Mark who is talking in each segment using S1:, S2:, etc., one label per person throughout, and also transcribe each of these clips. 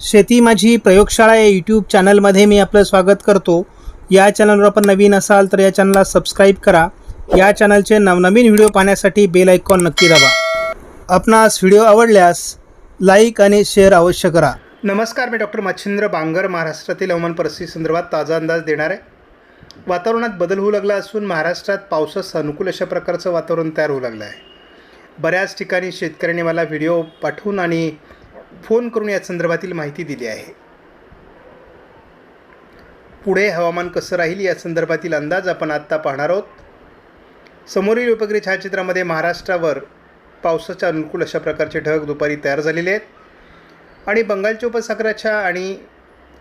S1: शेती माझी प्रयोगशाळा या यूट्यूब चॅनलमध्ये मी आपलं स्वागत करतो. या चॅनलवर आपण नवीन असाल तर या चॅनलला सबस्क्राईब करा. या चॅनलचे नवनवीन व्हिडिओ पाहण्यासाठी बेल आयकॉन नक्की दाबा. आपणास व्हिडिओ आवडल्यास लाईक आणि शेअर अवश्य करा. नमस्कार मी डॉक्टर मच्छिंद्र बांगर महाराष्ट्रातील हवामान परिस्थिती संदर्भात ताजा अंदाज देणार. आहे वातावरणात बदल होऊ लागला असून महाराष्ट्रात पावसास अनुकूल अशा प्रकारचं वातावरण तयार होऊ लागलं आहे. बऱ्याच ठिकाणी शेतकऱ्यांनी मला व्हिडिओ पाठवून आणि फोन करून या संदर्भातील माहिती दिली आहे. पुढे हवामान कसं राहील या संदर्भातील अंदाज आपण आत्ता पाहणार आहोत. समोरील उपग्रह छायाचित्रामध्ये महाराष्ट्रावर पावसाच्या अनुकूल अशा प्रकारचे ढग दुपारी तयार झालेले आहेत. आणि बंगालच्या उपसागराच्या आणि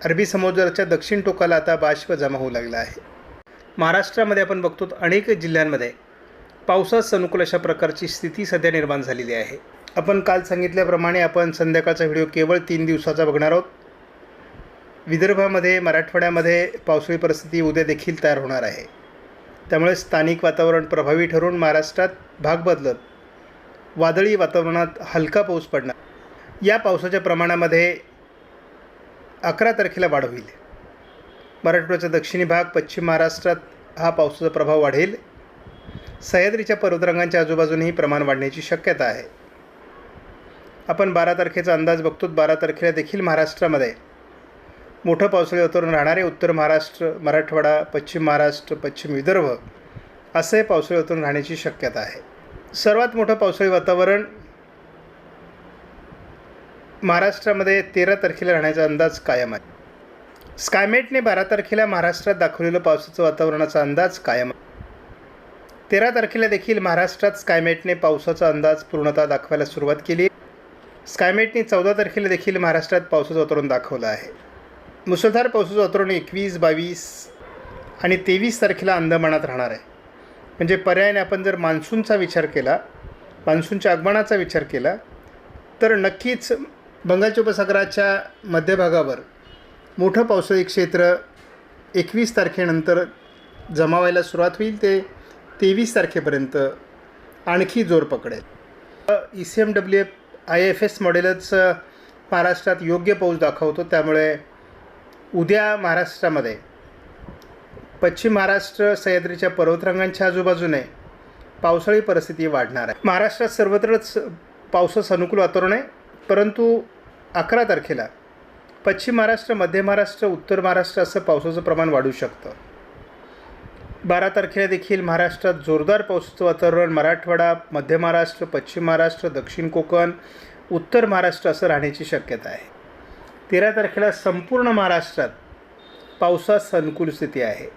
S1: अरबी समुद्राच्या दक्षिण टोकाला आता बाष्प जमा होऊ लागला आहे. महाराष्ट्रामध्ये आपण बघतो अनेक जिल्ह्यांमध्ये पावसास अनुकूल अशा प्रकारची स्थिती सध्या निर्माण झालेली आहे. आपण काल सांगितल्याप्रमाणे आपण संध्याकाळचा व्हिडिओ केवळ तीन दिवसाचा बघणार आहोत. विदर्भामध्ये मराठवाड्यामध्ये पावसाळी परिस्थिती उद्या देखील तयार होणार आहे. त्यामुळे स्थानिक वातावरण प्रभावी ठरून महाराष्ट्रात भाग बदलत वादळी वातावरणात हलका पाऊस पडणार. या पावसाच्या प्रमाणामध्ये अकरा तारखेला वाढ होईल. मराठवाड्याचा दक्षिणी भाग पश्चिम महाराष्ट्रात हा पावसाचा प्रभाव वाढेल. सह्याद्रीच्या पर्वतरांगांच्या आजूबाजूनही प्रमाण वाढण्याची शक्यता आहे. आपण बारा तारखेचा अंदाज बघतो बारा तारखेला देखील महाराष्ट्रामध्ये मोठं पावसाळी वातावरण राहणारे उत्तर महाराष्ट्र मराठवाडा पश्चिम महाराष्ट्र पश्चिम विदर्भ असे पावसाळी वातावरण राहण्याची शक्यता आहे. सर्वात मोठं पावसाळी वातावरण महाराष्ट्रामध्ये तेरा तारखेला राहण्याचा अंदाज कायम आहे. स्कायमेटने बारा तारखेला महाराष्ट्रात दाखवलेलं पावसाचं वातावरणाचा अंदाज कायम आहे. तेरा तारखेला देखील महाराष्ट्रात स्कायमेटने पावसाचा अंदाज पूर्णतः दाखवायला सुरुवात केली स्कायमेटने चौदा तारखेला देखील महाराष्ट्रात पावसाचं वातावरण दाखवलं आहे. मुसळधार पावसाचं वातावरण एकवीस बावीस आणि तेवीस तारखेला अंदमानात राहणार आहे. म्हणजे पर्यायाने आपण जर मान्सूनचा विचार केला मान्सूनच्या आगमनाचा विचार केला तर नक्कीच बंगालच्या उपसागराच्या मध्यभागावर मोठं पावसाळी क्षेत्र एकवीस तारखेनंतर जमावायला सुरुवात होईल ते तेवीस तारखेपर्यंत आणखी जोर पकडेल. E C M W F I F S मॉडेलच महाराष्ट्रात योग्य पाऊस दाखवतो. त्यामुळे उद्या महाराष्ट्रामध्ये पश्चिम महाराष्ट्र सह्याद्रीच्या पर्वतरांगांच्या आजूबाजूने पावसाळी परिस्थिती वाढणार आहे. महाराष्ट्रात सर्वत्रच पावसास अनुकूल वातावरण आहे. परंतु अकरा तारखेला पश्चिम महाराष्ट्र मध्य महाराष्ट्र उत्तर महाराष्ट्र असं पावसाचं प्रमाण वाढू शकतं. बारा तारखेला देखील महाराष्ट्रात जोरदार पावसाचं वातावरण. मराठवाडा मध्य महाराष्ट्र पश्चिम महाराष्ट्र दक्षिण कोकण उत्तर महाराष्ट्र असं राहण्याची शक्यता आहे. तेरा तारखेला संपूर्ण महाराष्ट्रात पावसास संकुल स्थिती आहे.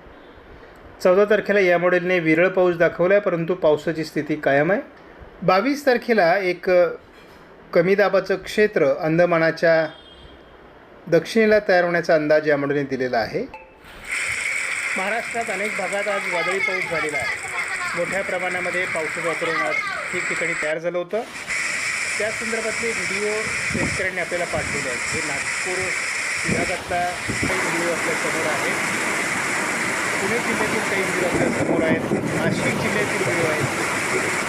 S1: चौदा तारखेला या मॉडेलने विरळ पाऊस दाखवला आहे परंतु पावसाची स्थिती कायम आहे. बावीस तारखेला एक कमी दाबाचं क्षेत्र अंदमानाच्या दक्षिणेला तयार होण्याचा अंदाज या मॉडेलने दिलेला आहे. महाराष्ट्रात अनेक भागात आज वादळी पाऊस झालेला आहे. मोठ्या प्रमाणामध्ये पावसाचं वातावरण आज ठिकठिकाणी तयार झालं होतं. त्या संदर्भातले व्हिडिओ शेतकऱ्यांनी आपल्याला पाठवले आहेत. हे नागपूर विभागातला काही व्हिडिओ आपल्यासमोर आहे पुणे जिल्ह्यातील काही व्हिडिओ आपल्यासमोर आहेत. नाशिक जिल्ह्यातील व्हिडिओ आहेत.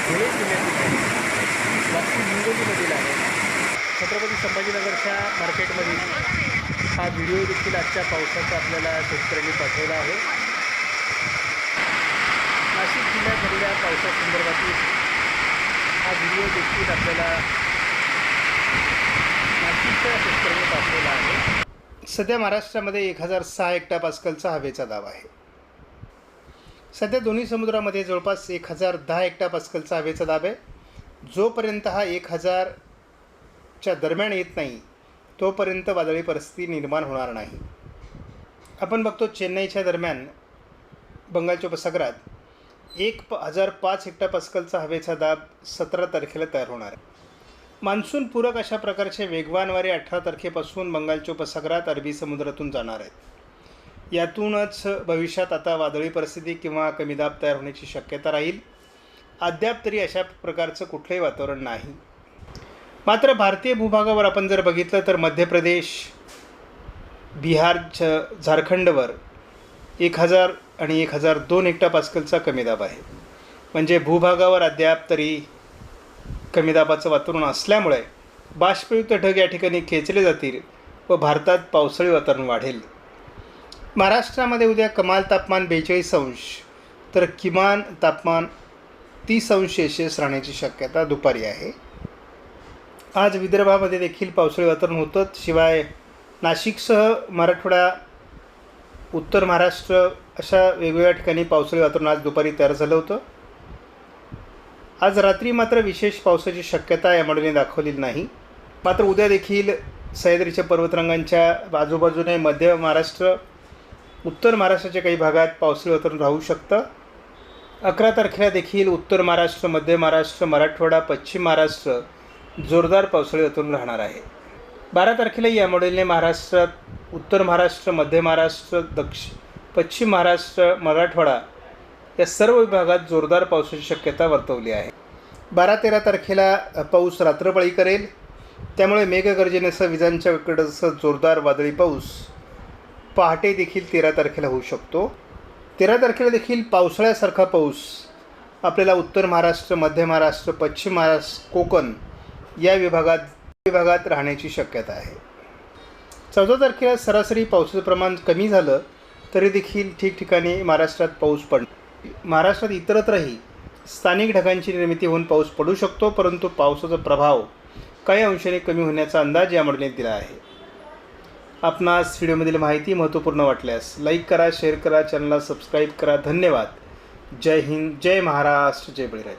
S1: धुळे जिल्ह्यातील आहेत. वाशिम हिंगोलीमधील आहे छत्रपती संभाजीनगरच्या मार्केटमधील हा व्हिडिओ देखील आजच्या पावसाचा आपल्याला शेतकऱ्यांनी पाठवला आहे. नाशिक जिल्ह्यात झालेल्या पावसासंदर्भातील हा व्हिडिओ देखील आपल्याला नाशिकच्या शेतकऱ्यांनी पाठवला आहे. सध्या महाराष्ट्रामध्ये एक हजार सहा हेक्टा पास्कलचा हवेचा दाब आहे. सध्या दोन्ही समुद्रामध्ये जवळपास एक हजार दहा हेक्टा पास्कलचा हवेचा दाब आहे. जोपर्यंत हा एक हजार च्या दरम्यान येत नाही तोपर्यंत वादळी परिस्थिती निर्माण होणार नाही. आपण बघतो चेन्नईच्या दरम्यान बंगालच्या उपसागरात एक प हजार पाच हेक्टर पस्कलचा हवेचा दाब सतरा तारखेला तयार होणार आहे. मान्सून पूरक अशा प्रकारचे वेगवान वारे अठरा तारखेपासून बंगालच्या उपसागरात अरबी समुद्रातून जाणार आहेत. यातूनच भविष्यात आता वादळी परिस्थिती किंवा कमी दाब तयार होण्याची शक्यता राहील. अद्याप तरी अशा प्रकारचं कुठलंही वातावरण नाही. मात्र भारतीय भूभागावर आपण जर बघितलं तर मध्य प्रदेश बिहार झ झारखंडवर एक हजार आणि एक हजार दोन हेक्टा पास्कलचा कमी दाब आहे. म्हणजे भूभागावर अद्याप तरी कमी दाबाचं वातावरण असल्यामुळे बाष्पयुक्त ढग या ठिकाणी खेचले जातील व भारतात पावसाळी वातावरण वाढेल. महाराष्ट्रामध्ये उद्या कमाल तापमान बेचाळीस अंश तर किमान तापमान तीस अंश सेल्सिअस राहण्याची शक्यता दुपारी आहे. आज विदर्भामध्ये देखील पावसाळी वातावरण होतं. शिवाय नाशिकसह मराठवाडा उत्तर महाराष्ट्र अशा वेगवेगळ्या ठिकाणी पावसाळी वातावरण आज दुपारी तयार झालं होतं. आज रात्री मात्र विशेष पावसाची शक्यता या मॉडेलने दाखवलेली नाही. मात्र उद्या देखील सह्याद्रीच्या पर्वतरांगांच्या बाजूबाजूने मध्य महाराष्ट्र उत्तर महाराष्ट्राच्या काही भागात पावसाळी वातावरण राहू शकतं. अकरा तारखेला देखील उत्तर महाराष्ट्र मध्य महाराष्ट्र मराठवाडा पश्चिम महाराष्ट्र जोरदार पावसाळी वातावरण राहणार आहे. बारा तारखेला या मॉडेलने महाराष्ट्रात उत्तर महाराष्ट्र मध्य महाराष्ट्र दक्ष पश्चिम महाराष्ट्र मराठवाडा या सर्व विभागात जोरदार पावसाची शक्यता वर्तवली आहे. बारा तेरा तारखेला पाऊस रात्रपाळी करेल. त्यामुळे मेघगर्जनेसह विजांच्या कडसह जोरदार वादळी पाऊस पहाटे देखील तेरा तारखेला होऊ शकतो. तेरा तारखेला देखील पावसाळ्यासारखा पाऊस आपल्याला उत्तर महाराष्ट्र मध्य महाराष्ट्र पश्चिम महाराष्ट्र कोकण या विभागात विभागात राहण्याची शक्यता आहे. चौदा तारखेला सरासरी पावसाचं प्रमाण कमी झालं तरी देखील ठिकठिकाणी महाराष्ट्रात पाऊस पड महाराष्ट्रात इतरत्रही स्थानिक ढगांची निर्मिती होऊन पाऊस पडू शकतो परंतु पावसाचा प्रभाव काही अंशाने कमी होण्याचा अंदाज या मंडळीने दिला आहे. आपणास व्हिडिओमधील माहिती महत्त्वपूर्ण वाटल्यास लाईक करा शेअर करा चॅनलला सबस्क्राईब करा. धन्यवाद. जय हिंद जय महाराष्ट्र जय बळीराज.